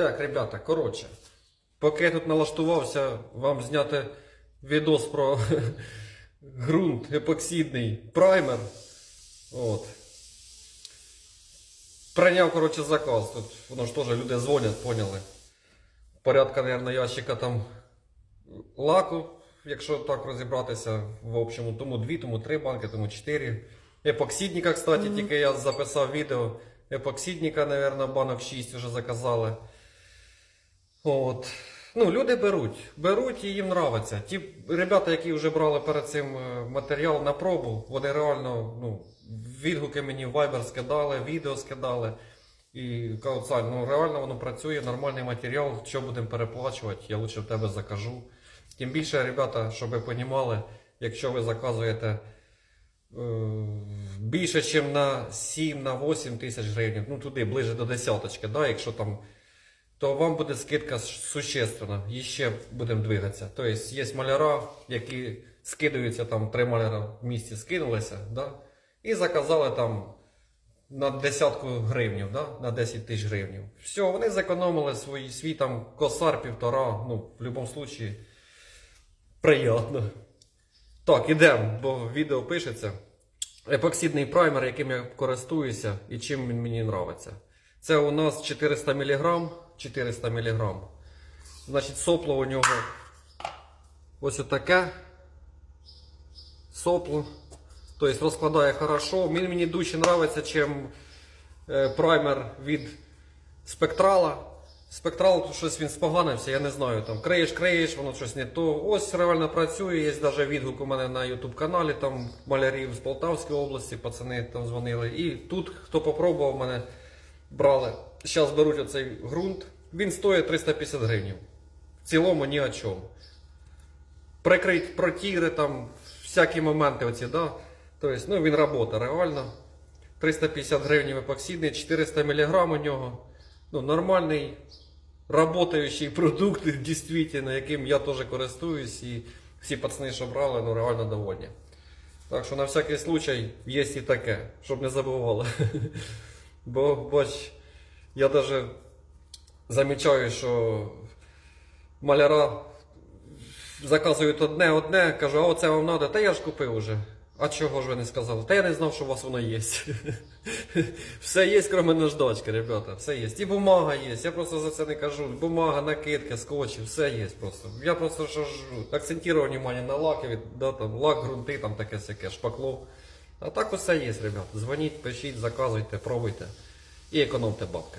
Так, ребята, коротше. Поки я тут налаштувався вам зняти відос про ґрунт епоксидний праймер. От. Прийняв, коротше, заказ. Тут воно ж теж люди дзвонять, поняли. Порядка, мабуть, ящика там лаку, якщо так розібратися, в общому, тому дві, тому три банки, тому чотири. Епоксидника, кстати, тільки я записав відео. Епоксидника, мабуть, банок 6 вже заказали. От. Ну, люди беруть, беруть і їм нравиться. Ті ребята, які вже брали перед цим е, матеріал на пробу, вони реально ну, відгуки мені в Viber скидали, відео скидали. І кажуть, ну реально воно працює, нормальний матеріал, що будемо переплачувати, я лучше в тебе закажу. Тим більше, ребята, щоб ви розуміли, якщо ви заказуєте е, більше, ніж на 7 на 8 тисяч гривень, ну туди ближе до десяточки, да, якщо там то вам буде скидка существенна. І ще будемо двигатися. Тобто є маляра, які скидаються там три маляра в місті скинулися, да? і заказали там на десятку гривнів, да? на 10 тисяч гривнів. Все, вони зекономили свої, свій там косар півтора. Ну, в будь-якому випадку, приємно. Так, ідемо, бо відео пишеться. Епоксидний праймер, яким я користуюся і чим він мені подобається. Це у нас 400 мг. 400 мг. Значить, сопло у нього ось таке. Сопло. Тобто розкладає хорошо. Він мені дужче подобається, чим е, праймер від спектрала. Спектрал тут щось він споганився, я не знаю. Там криєш, криєш, воно щось не то. Ось реально працює. Є навіть відгук у мене на YouTube каналі, там малярів з Полтавської області, пацани там дзвонили. І тут, хто попробував мене, брали. Зараз беруть оцей ґрунт. Він стоїть 350 гривень. В цілому ні о чому. Прикрить протіри, там, всякі моменти оці, да? Тобто, ну, він робота реально. 350 гривень епоксидний, 400 мг у нього. Ну, нормальний работаючий продукт, дійсно, яким я теж користуюсь. І всі пацани, що брали, ну реально довольні. Так що на всякий случай є і таке, щоб не забували. Бо, бач, я даже замічаю, що маляра заказують одне, одне, кажу, а оце вам треба, та я ж купив уже. А чого ж ви не сказали? Та я не знав, що у вас воно є. Все є, крім наждачки, ребята. Все є. І бумага є. Я просто за це не кажу. Бумага, накидки, скотчі, все є просто. Я просто ж акцентував увагу на лаки, да, там, лак, ґрунти, там таке всяке, шпакло. А так усе є, ребята. Дзвоніть, пишіть, заказуйте, пробуйте і економте бабки.